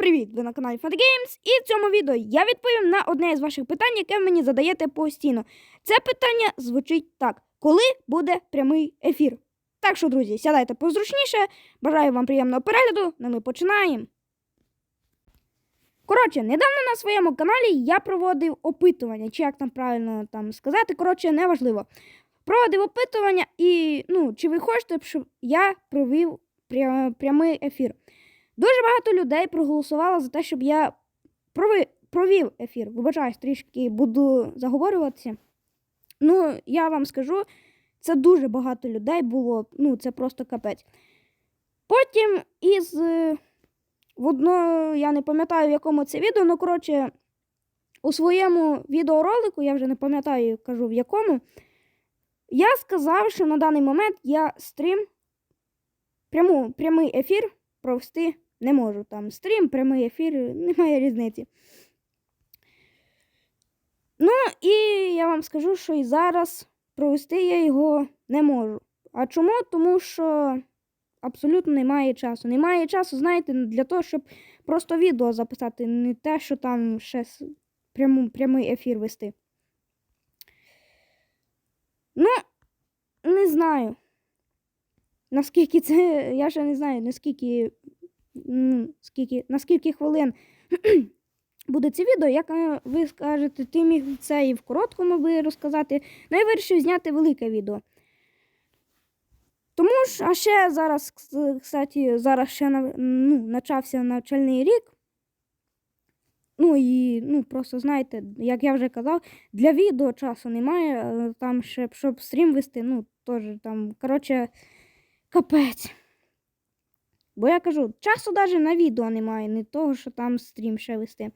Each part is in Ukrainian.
привіт! Ви на каналі FatGames і в цьому відео я відповім на одне із ваших питань, яке ви мені задаєте постійно. Це питання звучить так: коли буде прямий ефір? Так що, друзі, сядайте позручніше. Бажаю вам приємного перегляду. Ну ми починаємо. Коротше, недавно на своєму каналі я проводив опитування, чи як там правильно там сказати, коротше, неважливо. Проводив опитування і, ну, чи ви хочете, щоб я провів прямий ефір. Дуже багато людей проголосувало за те, щоб я провів ефір. Вибачаюсь, трішки буду заговорюватися. Ну, я вам скажу, це дуже багато людей було. Ну, це просто капець. Потім із е, в одно, я не пам'ятаю, в якому це відео, ну, коротше, у своєму відеоролику, я вже не пам'ятаю, кажу в якому, я сказав, що на даний момент я стрім, пряму, прямий ефір провести не можу. Там стрім, прямий ефір, немає різниці. Ну, і я вам скажу, що і зараз провести я його не можу. А чому? Тому що абсолютно немає часу. Немає часу, знаєте, для того, щоб просто відео записати, не те, що там ще пряму, прямий ефір вести. Ну, не знаю. Наскільки це. Я ще не знаю, наскільки. М, скільки, на скільки хвилин буде це відео, як е, ви скажете, ти міг це і в короткому би розказати. Ну, я вирішив зняти велике відео. Тому ж, а ще зараз, кстати, зараз ще ну, почався навчальний рік. Ну і ну, просто знаєте, як я вже казав, для відео часу немає. е, Там ще, щоб стрім вести, ну, теж там, коротше, капець. Бо я кажу, часу навіть на відео немає, не того, що там стрім ще вести.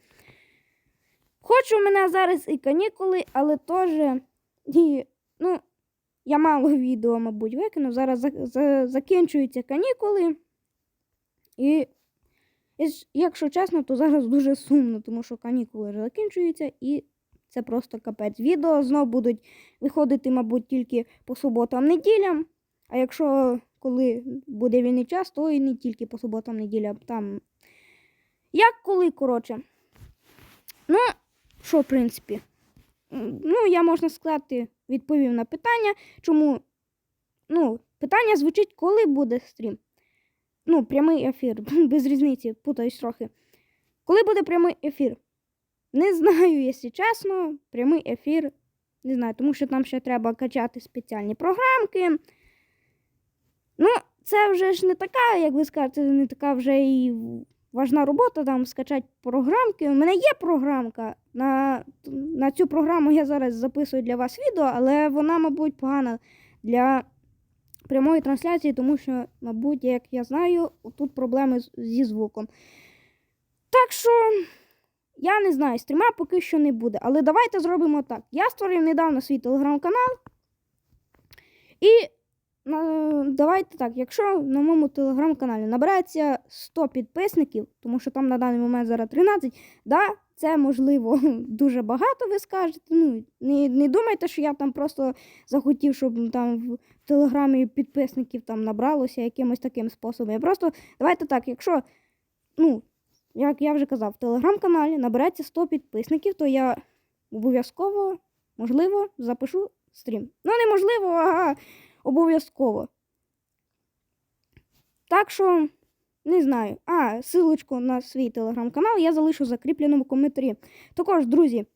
Хоч у мене зараз і канікули, але теж. Ну, я мало відео, мабуть, викину. Зараз за, за, закінчуються канікули. І, якщо чесно, то зараз дуже сумно, тому що канікули закінчуються і це просто капець. Відео знов будуть виходити, мабуть, тільки по суботам неділям. А якщо коли буде вільний час, то і не тільки по суботам неділям. Там. Як коли, коротше. Ну, що, в принципі. Ну, я можна сказати, відповів на питання, чому. Ну, питання звучить, коли буде стрім. Ну, прямий ефір, без різниці, путаюсь трохи. Коли буде прямий ефір? Не знаю, якщо чесно, прямий ефір. Не знаю, тому що там ще треба качати спеціальні програмки. Ну, це вже ж не така, як ви скажете, не така вже і важна робота там скачати програмки. У мене є програмка. На, на цю програму я зараз записую для вас відео, але вона, мабуть, погана для прямої трансляції, тому що, мабуть, як я знаю, тут проблеми зі звуком. Так що. Я не знаю, стріма поки що не буде. Але давайте зробимо так. Я створив недавно свій телеграм-канал. І на, давайте так, якщо на моєму телеграм-каналі набирається 100 підписників, тому що там на даний момент зараз 13, да, це можливо дуже багато, ви скажете. Ну, не, не думайте, що я там просто захотів, щоб там в телеграмі підписників там набралося якимось таким способом. Я просто давайте так, якщо, ну, як я вже казав, в телеграм-каналі набереться 100 підписників, то я обов'язково, можливо, запишу стрім. Ну, неможливо, а обов'язково. Так що, не знаю. А, силочку на свій телеграм-канал я залишу в закріпленому коментарі. Також, друзі,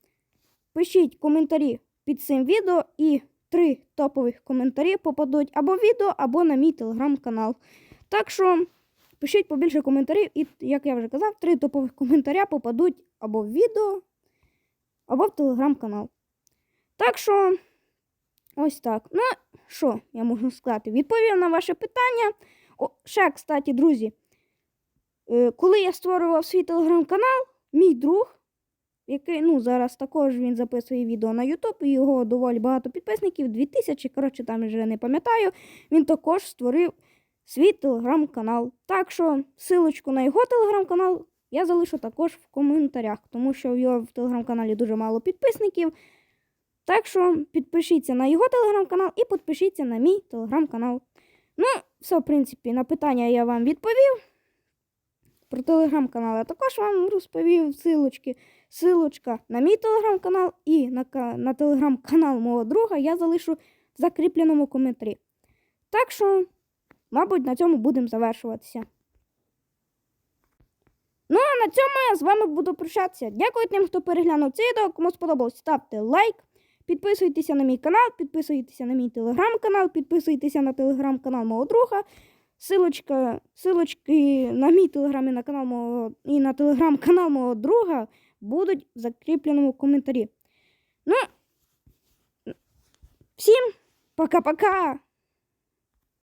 пишіть коментарі під цим відео і три топових коментарі попадуть або в відео, або на мій телеграм-канал. Так що. Пишіть побільше коментарів, і, як я вже казав, три топових коментаря попадуть або в відео, або в телеграм-канал. Так що, ось так. Ну, що я можу сказати? Відповів на ваше питання. О, ще, кстати, друзі, е, коли я створював свій телеграм-канал, мій друг, який, ну, зараз також він записує відео на YouTube, і його доволі багато підписників, 2000, коротше, там вже не пам'ятаю, він також створив свій телеграм-канал. Так що силочку на його телеграм-канал я залишу також в коментарях, тому що в його в телеграм-каналі дуже мало підписників. Так що підпишіться на його телеграм-канал і підпишіться на мій телеграм-канал. Ну, все, в принципі, на питання я вам відповів. про телеграм-канал. А також вам розповів силочки. Силочка на мій телеграм-канал і на, на телеграм-канал мого друга я залишу в закріпленому коментарі. Так що, мабуть, на цьому будемо завершуватися. Ну, а на цьому я з вами буду прощатися. Дякую тим, хто переглянув це відео. Кому сподобалось, ставте лайк. Підписуйтеся на мій канал, підписуйтеся на мій телеграм-канал, підписуйтеся на телеграм-канал мого друга. Силочка, силочки на мій телеграм і на канал мого і на телеграм-канал мого друга будуть в закріпленому коментарі. Ну, всім пока-пока!